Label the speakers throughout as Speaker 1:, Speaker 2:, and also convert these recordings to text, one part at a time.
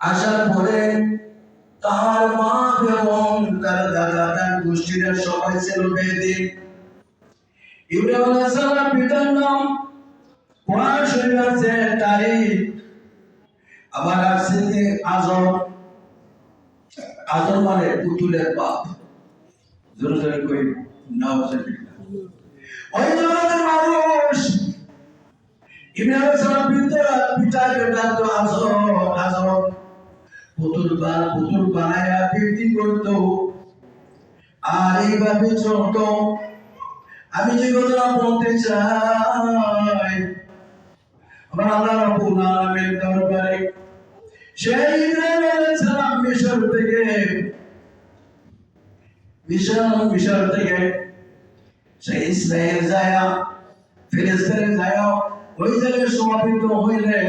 Speaker 1: আসার পরে তার মা এবং তার দাদা তার গোষ্ঠীরা সবাই ছিল বেদি। ইব্রাহিম আলাইহিস পিতার নাম কোরআন শরীফ আছে, তারিখ। আবার আছে যে আজম আজম মানে পুতুলের বাপ। জোরে জোরে কই নাউজুবিল্লাহ ওই জমানার মানুষ, ইব্রাহিম আলাইহিস সালাম পিতা পিতাকে ডাকতো আজম আজম পুতুল বা পুতুল বানায়া বিক্রি করতো আর এইভাবে চলতো আমি যে কথা বলতে চাই, আমার আল্লাহ দরবারে, সেই সালাম মিশর থেকে, মিশর মিশর থেকে, সেই ইসরায়েল যায়, ফিলিস্তিনে যায়, ওই জায়গায় সমাপিত হইলেন।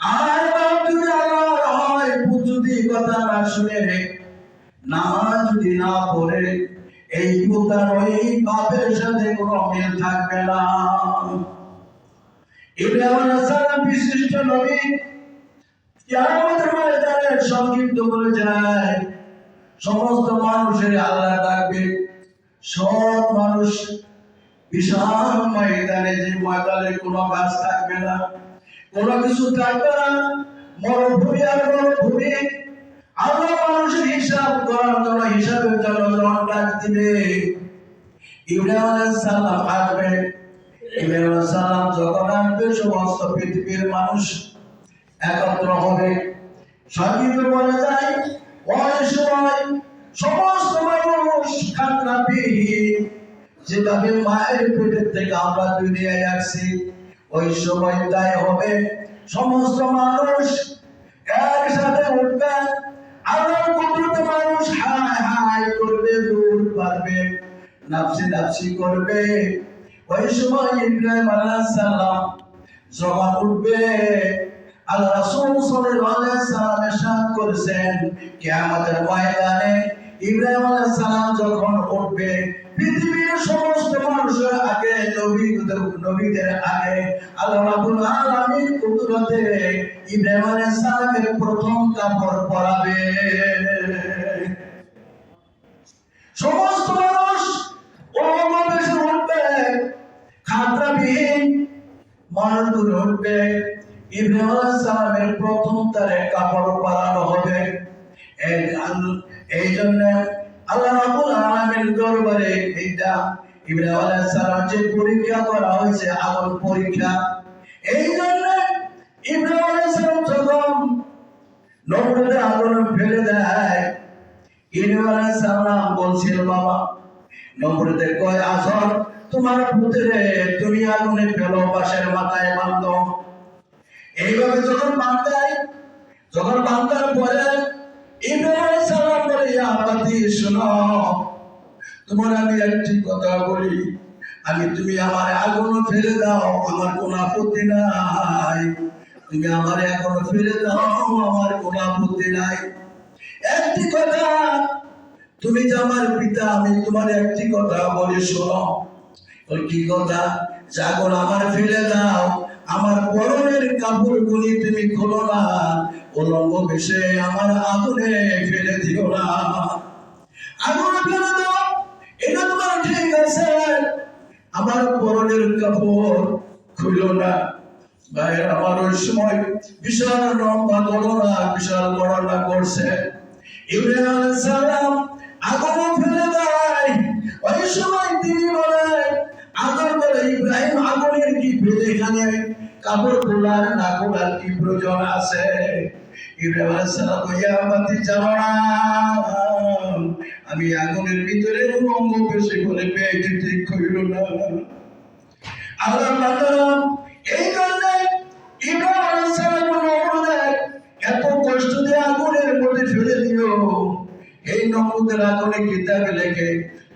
Speaker 1: আর বাপ যদি হয় কথা না শুনে যদি না এই বাপের সাথে কোনো থাকবে না। বিশিষ্ট সংক্ষিপ্ত বলে যায়, সমস্ত মানুষের আল্লাহ ডাকবে। সব মানুষ বিশাল ময়দানে যে ময়দানে কোনো গাছ থাকবে না। কোনো কিছু থাকবে না। মরুভূমি আর মরুভূমি আল্লাহ মানুষের হিসাব করার জন্য হিসাবের জন্য যখন ডাক দিবে ইব্রাহিম সালাম আসবে। ইব্রাহিম সালাম যখন আসবে, সমস্ত পৃথিবীর মানুষ একত্র হবে। সংগীত বলা যায় ওই সময় সমস্ত মানুষ খাতনাবিহীন যেভাবে মায়ের পেটের থেকে আমরা দুনিয়ায় আসছি ওই সময় দায় হবে সমস্ত মানুষ একসাথে উঠবে। আল্লাহ কুদরতে মানুষ হায় হায় করবে, দূর পারবে, নাফসি নাফসি করবে। ওই সময় ইব্রাহিম আলাইহিস সালাম যখন উঠবে, আল্লাহ রাসূল সাল্লাল্লাহু আলাইহি সাল্লাম করেছেন, কিয়ামতের ময়দানে ইব্রাহিম আলাইহিস সালাম যখন উঠবে, পৃথিবীর সমস্ত মানুষের আগে নবীদের নবীদের আগে, আল্লাহ রাব্বুল আলামিন কুদরতে ইব্রাহিম আলাইহিস সালামের প্রথম কাপড় পরাবে। সমস্ত মানুষ ওমবেশে উঠবে, খাতরাবিহীন মানুষগুলো উঠবে, ইব্রাহিম আলাইহিস সালামের প্রথম তারে কাপড় পরানো হবে। এই জন্য আল্লাহ রাব্বুল আলামিন দরবারে এইটা ইব্রাহিম আলাইহিস সালাম যে পরীক্ষা করা হয়েছে আগুন পরীক্ষা এই জন্য ইব্রাহিম আলাইহিস সালাম যখন নবুয়তের আগুন ফেলে দেয় ইব্রাহিম বলছিল, বাবা নম্বরেতে কয় আসর? তোমার পুত্রে তুমি আগুনে ফেলো বাসের মাথায় বান্ধ এইভাবে যখন বান্ধাই যখন বান্ধার পরে ইব্রাহিম সালাম বলে তোমার আমি একটি কথা বলি। আমি, তুমি আমার আগুন ফেলে দাও, আমার কোনো আপত্তি নাই। তুমি আমার আগুন ফেলে দাও, আমার কোনো আপত্তি নাই। একটি কথা, তুমি যে আমার পিতা, আমি তোমার একটি কথা বলি, শোনো। কি কথা? জাগর আমার ফেলে দাও আমার পরনের কাপড় গুলি তুমি খোলো না। উলঙ্গ বেশে আমার আগুনে ফেলে দিও না। আগুনে ফেলে দাও, এটা তোমার ঠিক আছে। আমার পরনের কাপড় খুলো না। ভাইয়ের আমার ওই সময় বিশাল লম্বা গণনা, বিশাল গণনা করছে। আলাইহিস সালাম, আগুন ফেলে দেয়। ওই সময় তিনি বলেন, আগুন বলে ইব্রাহিম আগুনের কি ফেলে এখানে? কাপড় খোলার না খোলার কি প্রয়োজন আছে? আমি আগুনের ভিতরে অঙ্গ বেশি করে পেয়ে ঠিক না। আল্লাহ এই কারণে এত কষ্ট দিয়ে আগুনের মধ্যে ফেলে এই নমুদের আগুনে কিতাবে লেখে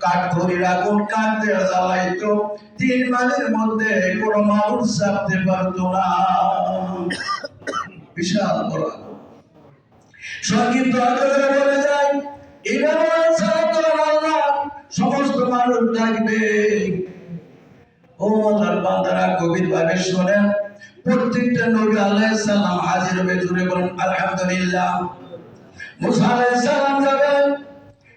Speaker 1: কাঠ ধরির আগুন কাঠ দিয়ে জ্বালাইতো তিন মাসের মধ্যে কোনো মানুষ চাপতে পারতো না। বিশাল বড় সংক্ষিপ্ত আকারে বলে যায় এভাবে আল্লাহ সমস্ত মানুষ থাকবে ও আল্লাহর বান্দারা, গভীর ভাবে শোনেন। প্রত্যেকটা নবী আলাইহিস সালাম হাজির হবে জুড়ে বলেন, আলহামদুলিল্লাহ। মুসা আলাইহিস সালাম যাবে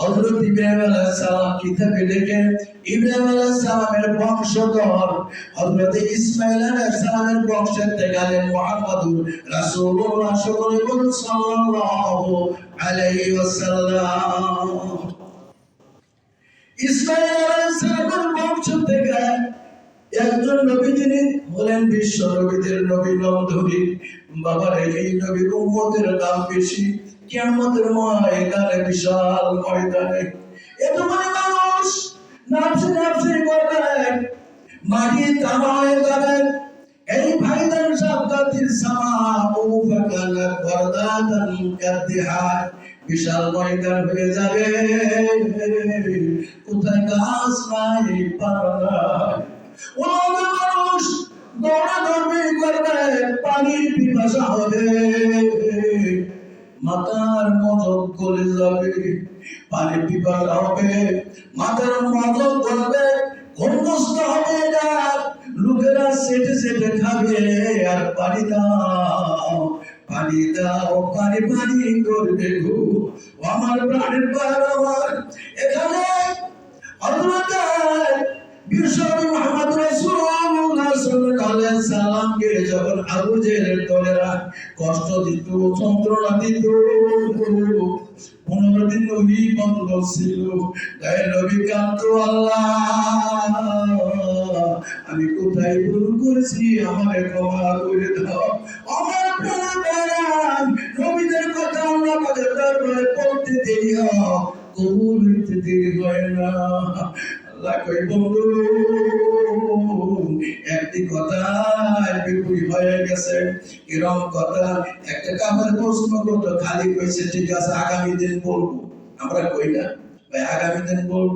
Speaker 1: হযরত ইব্রাহিম আলাইহিস সালাম কিতাবে লেখেন ইব্রাহিম আলাইহিস সালামের বংশধর হযরত ইসমাঈল আলাইহিস সালামের বংশের থেকে মুহাম্মদুর রাসূলুল্লাহ সাল্লাল্লাহু আলাইহি ওয়াসাল্লাম। ইসমাঈল আলাইহিস সালামের বংশ থেকে একজন নবী যিনি হলেন বিশ্ব নবীদের নবী নবধরি বাবার, এই নবীর উম্মতের দাম বেশি। কিয়ামতের ময়দানে, বিশাল ময়দানে। এত মানে মানুষ নাচে নাচে করবে মাটি তামা হয়ে যাবে এই ভাইদান শব্দাতির সামা ও ফাকালাত বরদাতান কাদিহার বিশাল ময়দান হয়ে যাবে। কোথায় গাছ নাই পারা নাই মানুষ দৌড়াদৌড়ি করবে, পানির পিপাসা হবে। মাথার মদক গলে যাবে, পানি পিপাসা হবে মাথার মদক গলবে হবে লোকেরা সেটে সেটে খাবে, আর পানি দাও পানি দাও, পানি পানি করবে গো আমার প্রাণের পার আমার। এখানে হযরত বিশ্বনবী মুহাম্মদ রাসূলুল্লাহ আমি কোথায় ভুল করেছি? আমাকে ক্ষমা করে দাও আমার কথা পড়তে দেরি কবুল হইতে দেরি হয় না। একটি কথা বিপুল হয়ে কথা? একটা করতো খালি কইছে, ঠিক আছে, আগামী দিন বলব। আমরা কই না? ভাই, আগামী দিন বলব।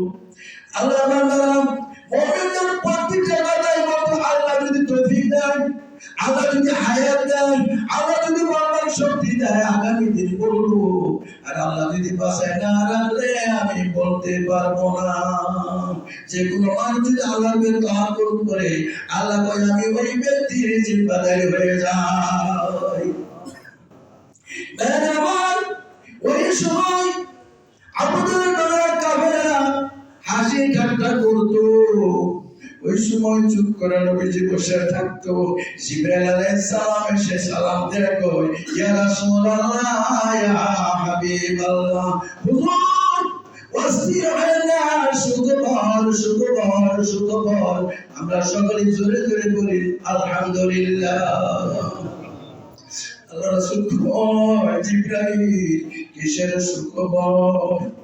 Speaker 1: আল্লাহ বান্দারা, মুমিনদের প্রত্যেকটা কথাই বলতো আল্লাহ যদি আল্লাহ যদি হায়াত দেন, আল্লাহ যদি বলবার শক্তি দেয়, আগামী দিন বলব, আর আল্লাহ যদি বাসায় না রাখলে আমি বলতে পারব না। যে কোনো মানুষ যদি বিরুদ্ধে আক্রমণ করে, আল্লাহ কয়, আমি ওই ব্যক্তির জিম্মাদারি হয়ে যাই। আমার ওই সময় আমাদের কাফেরা হাসি ঠাট্টা করতো। ওই সময় চুপ করে নবীজি বসে থাকতো। জিব্রাইল আলাইহিস সালাম এসে সালাম দিয়ে ইয়া রাসূলুল্লাহ, ইয়া হুজুর ওয়াসি আলাইনা সুগবর সুগবর সুগবর আমরা সকলে জোরে জোরে বলি, আলহামদুলিল্লাহ। আল্লাহ রাসূল কয় জিব্রাইল কিসের সুখবর?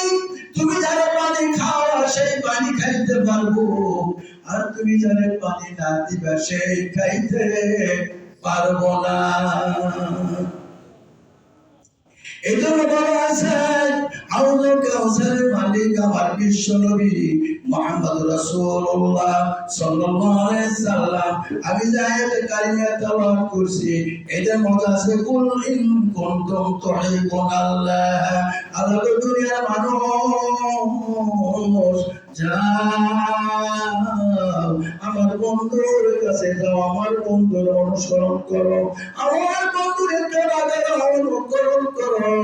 Speaker 1: খাইতে পারব। আর তুমি যারা পানি না দিবা, সেই খাইতে পারব না। এই জন্য বলা আছে কাউসারের মালিক আমার বিশ্ব নবী মোহাম্মদ রাসূলুল্লাহ সাল্লাল্লাহু আলাইহি সাল্লাম। আমি তেলাওয়াত করছি। এটার মধ্যে আছে, কুল ইন কুনতুম তুহিব্বুন আল্লাহ আল্লাহ দুনিয়ার মানুষ। আমার বন্ধুর কাছে যাও, আমার বন্ধুর অনুসরণ করো, আমার বন্ধুর তেলা অনুকরণ করো।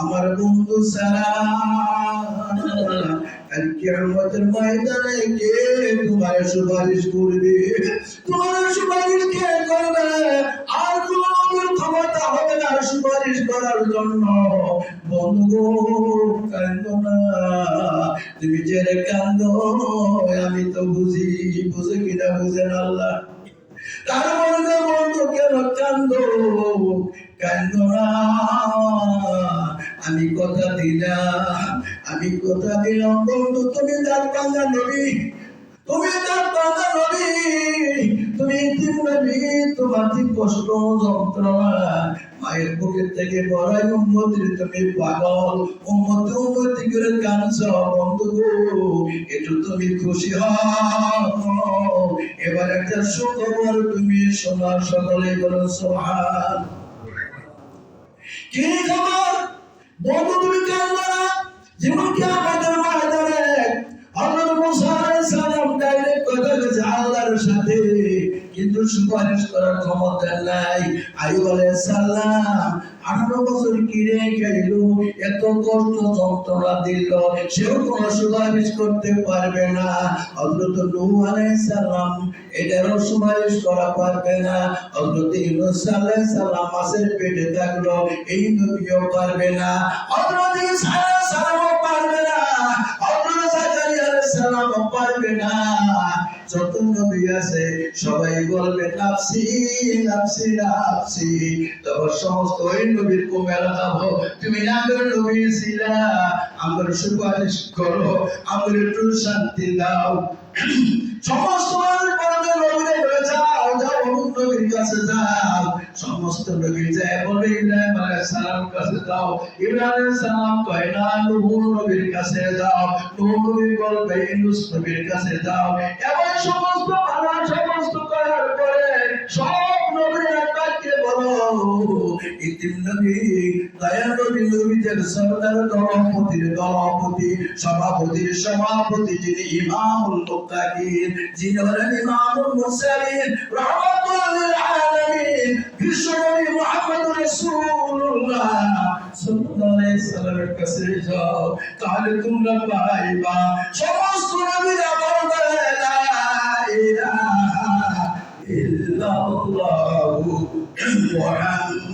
Speaker 1: আমার বন্ধু সারা কিয়ামতের ময়দানে কে তোমার সুপারিশ করবে? তোমার সুপারিশ কে করবে? আর কোন ক্ষমতা হবে না সুপারিশ করার জন্য। বন্ধু তুমি যে কান্দো, আমি তো বুঝি, বুঝে কিনা বুঝেন আল্লাহ। তার মনে বন্ধু কেন কান্দ? না। আমি কথা দিলাম, আমি কথা দিলাম। বন্ধু, তুমি তার পাঙ্গা নবী তুমি তোমার কি কষ্ট যন্ত্রণা। মায়ের বুকের থেকে বড়াই উন্মতির তুমি পাগল। উন্মতি উন্মতি করে কাঁদছ বন্ধু একটু তুমি খুশি হও। এবার একটা সুখবর তুমি শোনার সকলে বলো সোহান কি খবর? বন্ধু, তুমি কান্দো না? যেমন কি আমাদের সুপারিশ করার ক্ষমতা নাই। আইয়ুব আলাইহিস সালাম আঠারো বছর কিরে গেল এত কষ্ট যন্ত্রণা দিল, সেও কোনো সুপারিশ করতে পারবে না। হযরত নূহ সালাম এটারও সুপারিশ করা পারবে না। হযরত ইউনূস সালাম মাছের পেটে থাকল, এই নবীও পারবে না। আলাইহিস সালামও পারবে না। হযরত জাকারিয়া পারবে না। যত নবী আছে, সবাই বলবে তখন সমস্ত ওই নবীর যাব তুমি আগের নবী ছিলা? আমার সুপারিশ করো আমার একটু শান্তি দাও। সমস্ত বলবে, নবীরে অমুক নবীর কাছে যাও সমস্ত যায় নবীর নবী বলবে নবীর কাছে যাও। এবং সমস্ত ভালো সমস্ত করার পরে সব নবীর কাকে বলো। ইতিম নবী দয়াল নবী নবীদের সরদার দলপতির দলপতি, সভাপতির সভাপতি যিনি ইমামুল মুত্তাকিন, যিনি হলেন ইমামুল মুরসালিন, রাহমাতুল আলামিন বিশ্বনবী মুহাম্মদ রাসূলুল্লাহ সমস্ত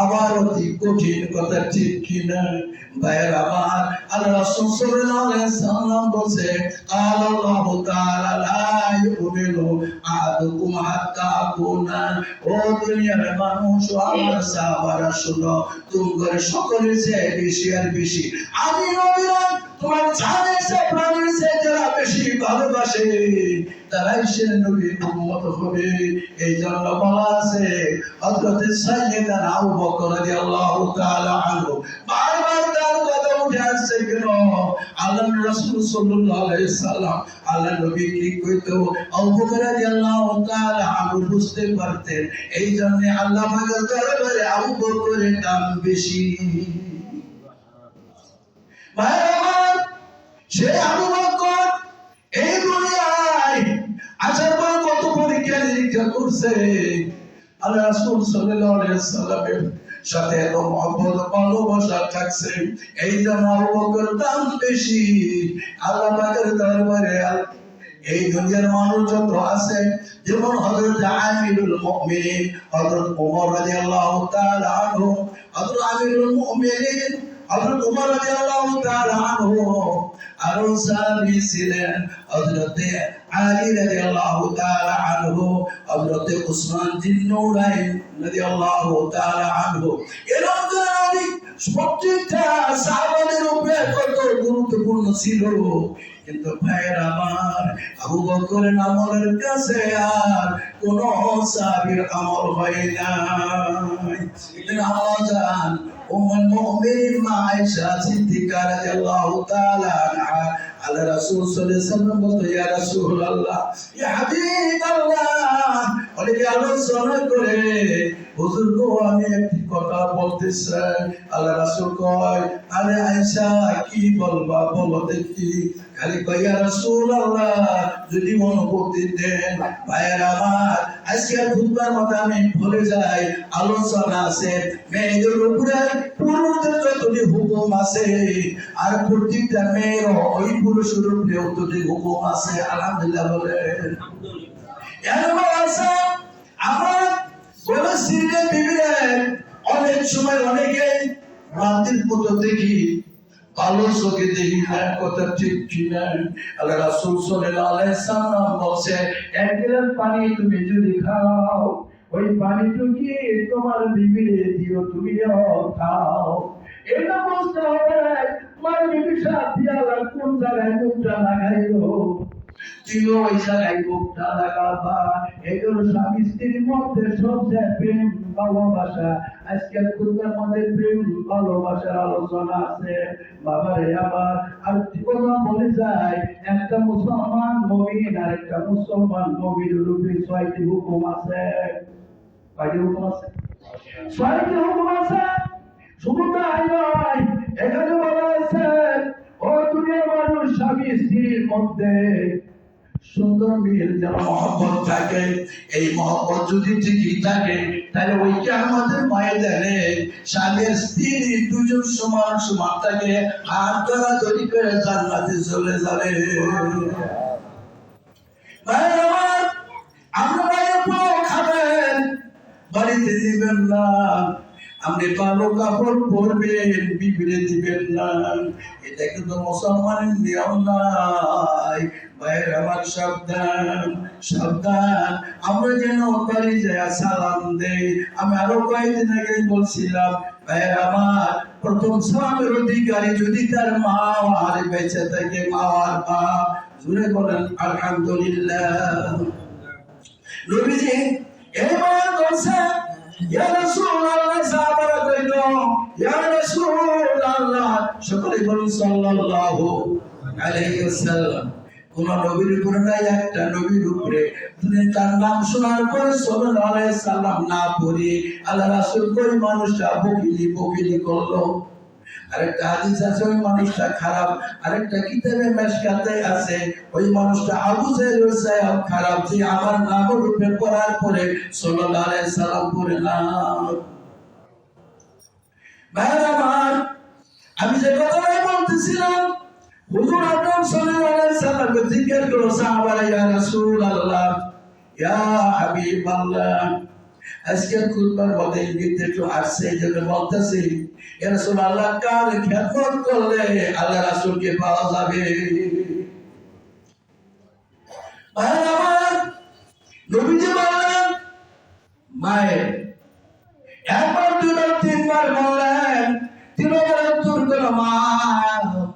Speaker 1: আবার অতি কঠিন কথা ঠিক কিনা? ভাইয়ের আমার আল্লাহ রাসূল সাল্লাল্লাহু আলাইহি সাল্লাম বলছে, আল্লাহু তাআলা লা ইউমিনু আহাদুকুম ও দুনিয়ার মানুষ আমার সাহাবারা, শুনো তোমাদের সকলে চেয়ে বেশি আর বেশি। আমি নবীরা তোমার জানের চেয়ে প্রাণের চেয়ে যারা বেশি ভালোবাসে, তারাই সে নবীর হবে। এই জন্য বলা আছে সাইয়েদানা আবু বকর রাদিয়াল্লাহু তাআলা আনহু বারবার তার কথা উঠে আসছে কেন? রাসূল সাল্লাল্লাহু আলাইহি সাল্লাম আল্লাহ নবী কি কইতো? আবু বকর রাদিয়াল্লাহু তাআলা আনহু বুঝতে পারতেন। এই জন্য আল্লাহ পাকের দরবারে আবু বকরের দাম বেশি। সে আবু বকর এই দুনিয়ায়, আসার কত পরীক্ষা নিরীক্ষা করছে। আল্লাহ রাসূল সাল্লাল্লাহু আলাইহি সাল্লামের সাথে এত মহব্বত, ভালোবাসা থাকছে। এই জন্য আবু বকর দাম বেশি। আল্লাহ পাকের দরবারে এই দুনিয়ার মানুষ যত আছে, যেমন হযরত আমিরুল মুমিনিন, হযরত ওমর রাদিয়াল্লাহু তাআলা আনহু, হযরত আমিরুল মুমিনিন, হযরত ওমর রাদিয়াল্লাহু তাআলা আনহু আরও সাহাবী ছিলেন। হযরত আলী রাদিয়াল্লাহু তাআলা আনহু, হযরত উসমান বিন রাদিয়াল্লাহু তাআলা আনহু। এরকম নবী প্রত্যেকটা সাহাবাদের উপরে কত গুরুত্বপূর্ণ ছিল। কিন্তু ভাইয়ের আমার, আবু বকরের আমলের কাছে আর কোন সাহাবীর আমল হয় নাই। এদের আমল জান উম্মুল মুমিনিন মা আয়েশা সিদ্দিকা রাদিয়াল্লাহু তাআলা আনহা আল্লাহ রাসূল সাল্লাল্লাহু ইয়া রাসূলুল্লাহ, ইয়া হাবিবাল্লাহ। অনেকে আলোচনা করে, হুজুর গো, আমি একটি কথা বলতে চাই রাসূল কয়, আরে আয়েশা, কি বলবা? বলো দেখি। খালি কইয়া রাসূলুল্লাহ, যদি অনুভূতি দেন, ভাইয়ের আমার, আজকে খুতবার মতো আমি ভুলে যাই। আলোচনা আছে, মেয়েদের উপরে যতটি হুকুম আছে আর প্রত্যেকটা মেয়ের ওই পুরুষের উপরে ততটি হুকুম আছে, আলহামদুলিল্লাহ এরকম আছে, আমরা বলে বিবিরে অনেক সময় অনেকে রাতের মতো দেখি ভালো চোখে দেখি না কথা ঠিক আল্লাহ সাল্লাল্লাহু আলাইহি এক গ্লাস পানি তুমি যদি খাও, ওই তোমার বিবিরে দিও তুমিও খাও। এটা বুঝতে হবে তোমার বিবি সাথ দিয়া কোন জায়গায় মুখটা লাগাইলো? আলোচনা আছে। বাবারে আবার আর কথা বলে যায়? একটা মুসলমান মমিন আর একটা মুসলমান মমিনের উপরে ছয়টি হুকুম আছে। কয়টি হুকুম আছে? ছয়টি হুকুম আছে। শুধু তাই নয় এখানে বলা আছে ও দুনিয়ার মানুষ স্বামী স্ত্রীর মধ্যে সুন্দর মিল যেন মহব্বত থাকে। এই মহব্বত যদি ঠিকই থাকে তাহলে ওই যে আমাদের মায়ের দেনে স্বামীর স্ত্রী দুজন সমান সমান থাকে হাত ধরা তৈরি করে জান্নাতে চলে যাবে। আমার, বাইরে খাবেন বাড়িতে দিবেন না। আপনি ভালো কাপড় পরবেন দিবেন না। এটা কিন্তু মুসলমানের নিয়ম নাই আমার সাবধান সাবধান। আমরা যেন যায়, সালাম দেই। আমি আরও কয়েকদিন আগে বলছিলাম আমার প্রথম সালামের অধিকারী যদি তার মা আর বেঁচে থাকে, মা আর বাপ জুড়ে বলেন, আলহামদুলিল্লাহ। নবীজি, এবার কোন নবীর উপরে নাই, একটা নবীর উপরে। তুমি তার নাম শোনার পরে সাল্লাম না পড়ে, আল্লাহ রাসূল কই মানুষটা বকিলি বকিলি করল। আরেকটা হাদিস আছে, ওই মানুষটা খারাপ। আরেকটা কিতাবে মেশকাতে আছে, ওই মানুষটা আবু জাহেল সাহেব খারাপ, যে আমার নামের উপরে পড়ার পরে সাল্লাল্লাহু আলাইহি সাল্লাম পড়ে না আমার, আমি যে কথাটাই বলতেছিলাম, হুজুর আকরাম সাল্লাল্লাহু আলাইহি সাল্লামকে জিজ্ঞেস করল, সাহাবারা ইয়া রাসূলুল্লাহ, ইয়া হাবিবাল্লাহ আজকে খুতবার মধ্যে ইঙ্গিত একটু আসছে, এই জন্য বলতেছি রাসূলুল্লাহ কার করলে আল্লাহ রাসূলকে পাওয়া যাবে? তিনবার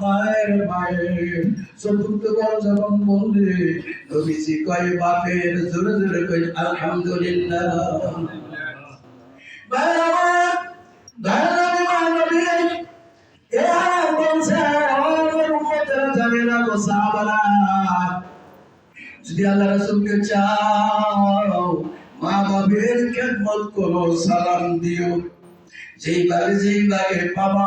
Speaker 1: মায়ের মায়ের। চতুর্থবার যখন বললে নবীজি কয়, বাপের জোরে জোরে কই আলহামদুলিল্লাহ, যদি আল্লাহ রাসূলকে চাও, মা বাবের খেদমত করো, সালাম দিও। যেই বারে যেই বারে পাবা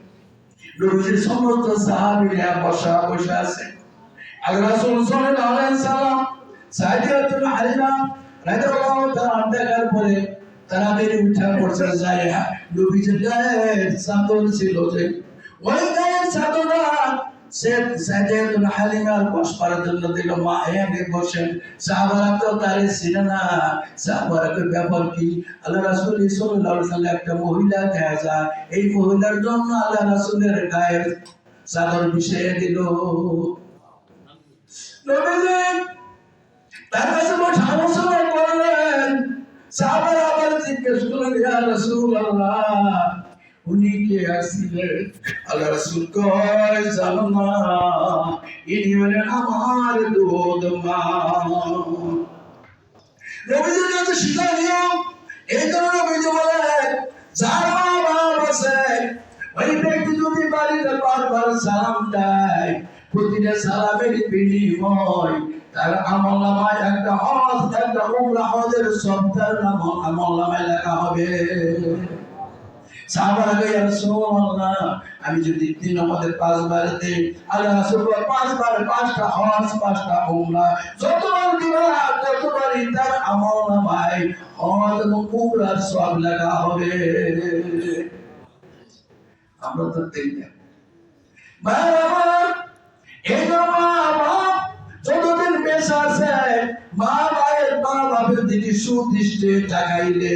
Speaker 1: নবীজির সমস্ত সাহাবীরা বসা, বসে আছে। আর রাসূল সাল্লাল্লাহু আলাইহি সাল্লাম সাইদাতুল হালিমা রাদিয়াল্লাহু তাআলা দেখার পরে তাড়াতাড়ি উঠা পড়ছে যায় নবীজির গায়ে চাদর ছিল যে, ওই গায়ের চাদরটা সে সাইদাতুল হালিমার বস করার জন্য দিল মা এনে বসেন সাহাবারা তো তারে ছিল না। সাহাবারা তো ব্যাপার কি? আল্লাহ রাসূল সাল্লাল্লাহু আলাইহি একটা মহিলা দেখা যায় এই মহিলার জন্য আল্লাহ রাসূলের গায়ের চাদর বিষয়ে দিল। তার কাছে জিজ্ঞেস করলেন উনি কে আসছিলেন আল্লাহ রাসূল কয়, জানো না, ইনি হলেন আমার দুধ মা। নবীজির কাছে নিয়ম এই কারণে নবীজি বলেন যার মা বাপ আছে, ওই ব্যক্তি যদি বাড়িতে বারবার সালাম দেয় প্রতিটা সালামের বিনিময়, তার আমল একটা হজ, একটা উমরা হজের সপ্তাহের নাম আমল নামায় লেখা হবে। রাসূলুল্লাহ আমি যদি দিন আমাদের পাঁচ বার দেই, আল্লাহ রাসূল পাঁচ পাঁচটা হজ, পাঁচটা যতবার দিবা, ততবারই তার আমল নামায়, হজ এবং উমরার সব লেখা হবে। আমরা তো দেখি না। মা বাপ যতদিন বেঁচে আছে মা মায়ের মা বাপের দিকে সুদৃষ্টি তাকাইলে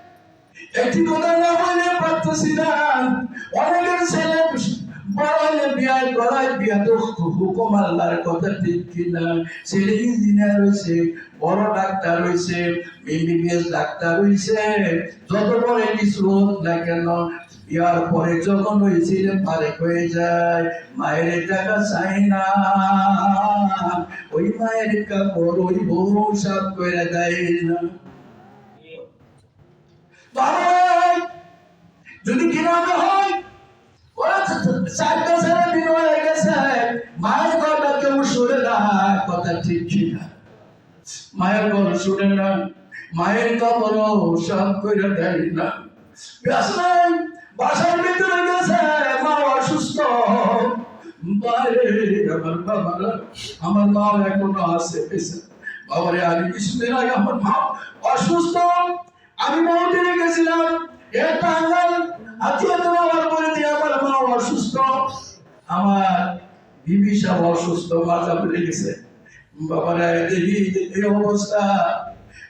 Speaker 1: একটি কথা না বলে পারতেছি না অনেকের ছেলে বড় হলে বিয়ার করায় বিয়া তো হুকুম আল্লাহর কথা ঠিক কিনা। ছেলে ইঞ্জিনিয়ার হয়েছে বড় ডাক্তার হয়েছে এমবিবিএস ডাক্তার হয়েছে যত বড় কিছু হোক না কেন ইয়ার পরে যখন ছেলে ফারেক হয়ে যায়, মায়ের টাকা চাই না। ওই মায়ের কাপড় ওই বউ সাপ করে দেয় না। যদি গ্রামে হয় দিন হয়ে গেছে। মায়ের কেউ না, কথা ঠিক মায়ের শুনে না, মায়ের খবর সব করে দেয় না। বাসার ভিতরে গেছে, মা অসুস্থ। আমার বাবারা, আমার মা এখনও আছে বাবারে, আমি কিছুদিন আগে আমার মা অসুস্থ। আমি মন্দিরে গেছিলাম। একটা আঙ্গাল আত্মীয় আমার করে দিয়ে আমার মা অসুস্থ আমার বিবি সাহেব অসুস্থ মাথা পড়ে গেছে। বাবারা দেখি এই অবস্থা।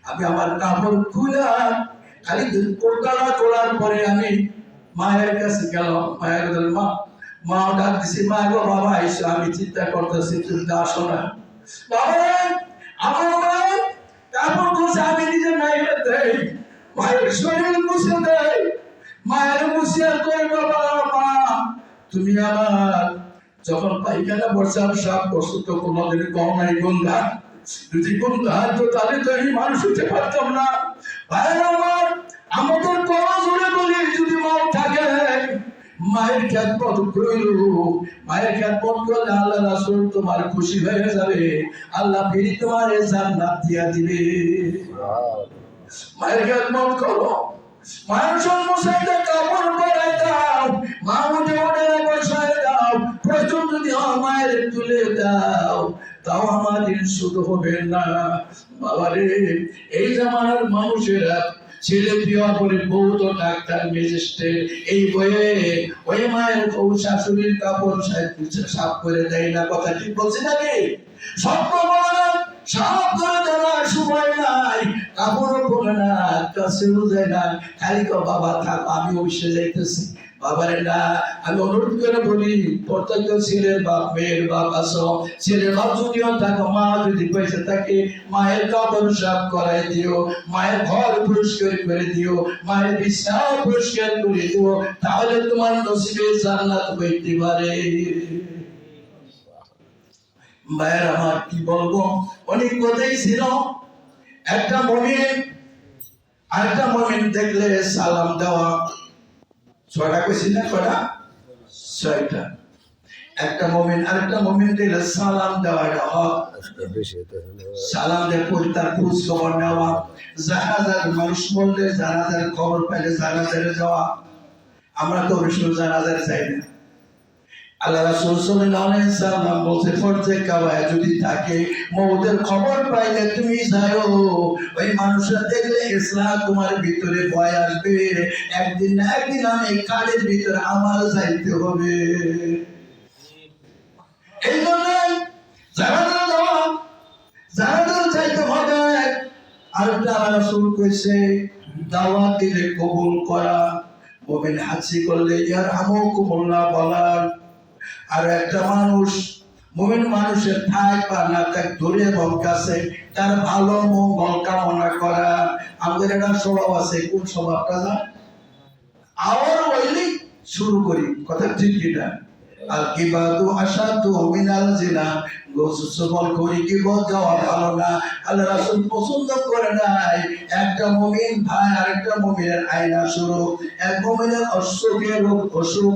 Speaker 1: আমি আমার কাপড় খুলে খালি কোটালা তোলার পরে আমি মায়ের কাছে গেলাম। মায়ের মা মা ডাক দিছি, মা গো, বাবা, এসো, আমি চিন্তা করতেছি, তুমি আসো না। বাবা আমার কাপড় খুঁজে আমি নিজে মায়ের দেই মায়ের শরীর মুছে দেয়, মায়ের মুছে কই বাবা মা তুমি আমার যখন পাইখানা বসে সব বস্তু, তো কম নাই গন্ধা যদি গন্ধা তো তাহলে তো এই মানুষ হতে পারতাম না। ভাই আমার, আমাদের কলা জুড়ে বলি, যদি মাও থাকে, মায়ের খ্যাতপথ কইল মায়ের খ্যাতপথ করলে আল্লাহ রাসূল তোমার খুশি হয়ে যাবে। আল্লাহ ফিরি তোমার জান্নাত দিয়া দিবে। মায়ের মায়ের জন্মসাইতে কাপড় পরাই দাও। মা উঠে উঠে দাও। যদি তুলে দাও। তাও আমাদের শুধু হবে না। এই জামানার মানুষেরা ছেলে বিয়া করে ডাক্তার, ম্যাজিস্ট্রেট, এই বয়ে ওই মায়ের বউ শাশুড়ির কাপড় সাফ করে দেয় না। কথা ঠিক বলছি নাকি? সত্য বলে ছেলের বাপ, মেয়ের বাপ ছেলের বাপ যদিও থাকো মা যদি পয়সা থাকে, মায়ের কাপড় সাফ করাই দিও, মায়ের ঘর পরিষ্কার করে দিও, মায়ের বিছানা পরিষ্কার করে দিও, তাহলে তোমার নসিবে জান্নাত হইতে পারে। ভাইয়ের আমার কি বলব? অনেক কথাই ছিল। একটা মমিন, আরেকটা মমিন দেখলে সালাম দেওয়া। ছয়টা কইছি না ছয়টা। একটা মমিন, আরেকটা মমিন দেখলে সালাম দেওয়া হক সালাম দিয়ে পরে তার খোঁজ খবর নেওয়া? জানাজার মানুষ বললে জানাজার খবর পাইলে জানাজারে যাওয়া। আমরা তো অবশ্য জানাজার যাই না। আল্লাহ রাসূল বলছে যদি থাকে খবর পাইলে তুমি যাও। ওই মানুষরা দেখলে ইসলাম তোমার ভিতরে ভয় আসবে। একদিন না একদিন আমি কালের ভিতরে আমার যাইতে হবে। এই জন্য যারা যাইতে হবে রাসূল কইছে দিলে কবুল করা, মুমিন হাসি করলে ইয়ার হামুকুমুল্লাহ বলার আর একটা মানুষ, মুমিন মানুষের ঠাই বা না তাক দূরে এবং কাছে তার ভালো মঙ্গল কামনা করা। আমাদের একটা স্বভাব আছে, কোন স্বভাবটা না আবার বললি শুরু করি, কথা ঠিক কিনা? আর কি বাদু আশা তো মিনাল জিনা গোসল করি কি যাওয়া ভালো না। আল্লাহ রাসূল পছন্দ করে নাই, একটা মুমিন ভাই আরেকটা মমিনের আয়না শুরু। এক মুমিনের অসুখের অসুখ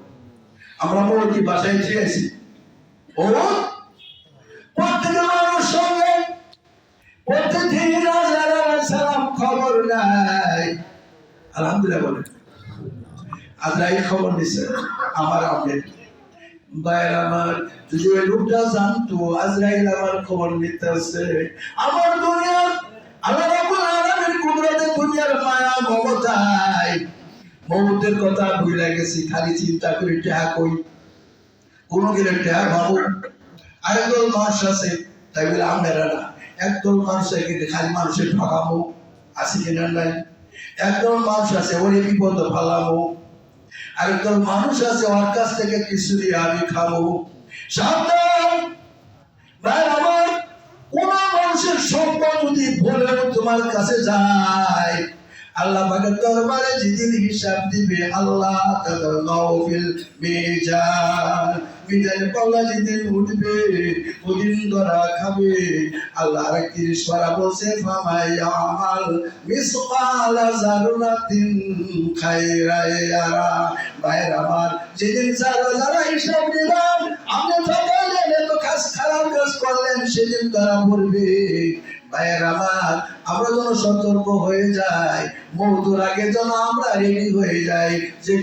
Speaker 1: আমরা কি বাসায় খেয়েছি ও? প্রত্যেকের মানুষ সঙ্গে। প্রত্যেকদিন সালাম খবর নাই। আলহামদুলিল্লাহ বলে আজরাইল খবর দিছে আমার আপডেট বাইর আমার যদি ওই লোকটা জানতো, আজরাইল আমার খবর নিতেছে। আমার দুনিয়ার, আল্লাহ রাব্বুল আলামিন কুদরতে দুনিয়ার মায়া, মমতায় মমতের কথা ভুলে গেছি, খালি চিন্তা করি টাকা কই। কোন গেলে টাকা ভাবো। আরেকদল মানুষ আছে, তাই বলে আমরা না। একদল মানুষ কিন্তু খালি মানুষের ঠকামো আছে কিনা নাই? একদল মানুষ আছে, ওরে বিপদ ফালামো। আরেকদল মানুষ আছে, ওর কাছ থেকে কিছু দিয়ে আমি খাব সাবধান! কোন মানুষের সম্পদ যদি ভুলেও তোমার কাছে যায় আল্লাহ পাকের দরবারে যেদিন হিসাব দিবে, আল্লাহ তাদাল্লাহু ফিল মিজান। মিজানের পাল্লা যেদিন উঠবে, ওদিন ধরা খাবে। আল্লাহ আর তিরিশ পারা বলছে, ফামাই আমাল মিসকাল জারুরাতিন খাইরাই আরা ভাইয়ের আমার, যেদিন যারা যারা হিসাব দিলাম আপনি ঠকালেন এত কাজ খারাপ কাজ করলেন, সেদিন ধরা পড়বে ভাইয়ের আমার আমরা যেন সতর্ক হয়ে যাই। মৌতুর আগে যেন আমরা রেডি হয়ে যাই। যে